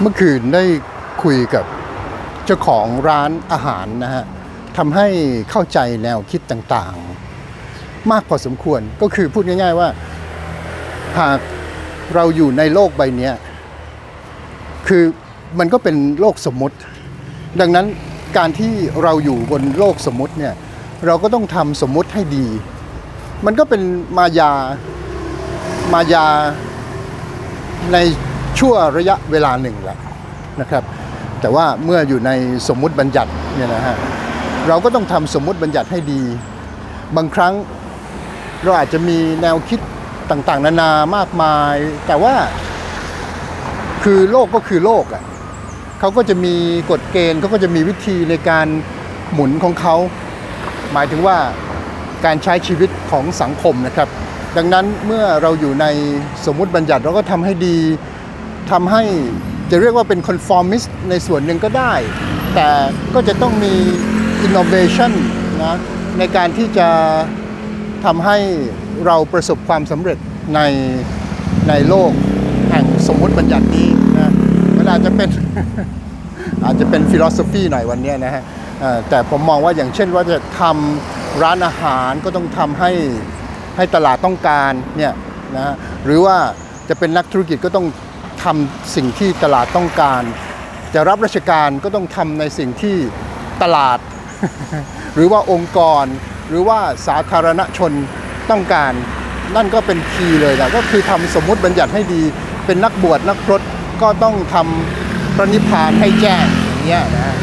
เมื่อคืนได้คุยกับเจ้าของร้านอาหารนะฮะทำให้เข้าใจแนวคิดต่างๆ มากพอสมควรก็คือพูดง่าย ๆว่า หากเราอยู่ในโลกใบนี้คือมันก็เป็นโลกสมมติ ดังนั้นการที่เราอยู่บนโลกสมมติเนี่ยเราก็ต้องทำสมมติให้ดี มันก็เป็นมายามายาใน ชั่วระยะเวลาหนึ่งแหละนะครับ แต่ว่าเมื่ออยู่ในสมมุติบัญญัติเนี่ยนะฮะเราก็ต้องทำสมมุติบัญญัติให้ดี บางครั้งเราอาจจะมีแนวคิดต่างๆ นานามากมาย แต่ว่าคือโลกก็คือโลกอะเขาก็จะมีกฎเกณฑ์เขาก็จะมีวิธีในการหมุนของเขา หมายถึงว่าการใช้ชีวิตของสังคมนะครับ ดังนั้นเมื่อเราอยู่ในสมมุติบัญญัติเราก็ทำให้ดี ทำให้จะเรียกว่าเป็น conformist ในส่วนหนึ่งก็ได้ แต่ก็จะต้องมี innovation นะในการที่จะทำให้เราประสบความสำเร็จในในโลกแห่งสมมติบัญญัตินี้นะมันอาจจะเป็นอาจจะเป็นฟิโลโซฟีหน่อยวันนี้นะฮะแต่ผมมองว่าอย่างเช่นว่าจะทำร้านอาหารก็ต้องทำให้ให้ตลาดต้องการเนี่ยนะหรือว่าจะเป็นนักธุรกิจก็ต้อง ทำสิ่งที่ตลาดต้องการ จะรับราชการก็ต้องทำในสิ่งที่ตลาด หรือว่าองค์กร หรือว่าสาธารณชนต้องการ นั่นก็เป็นคีย์เลยนะก็คือทำสมมุติบัญญัติให้ดี เป็นนักบวชนักพรตก็ต้องทำพระนิพพานให้แจ้งอย่างเงี้ยนะฮะ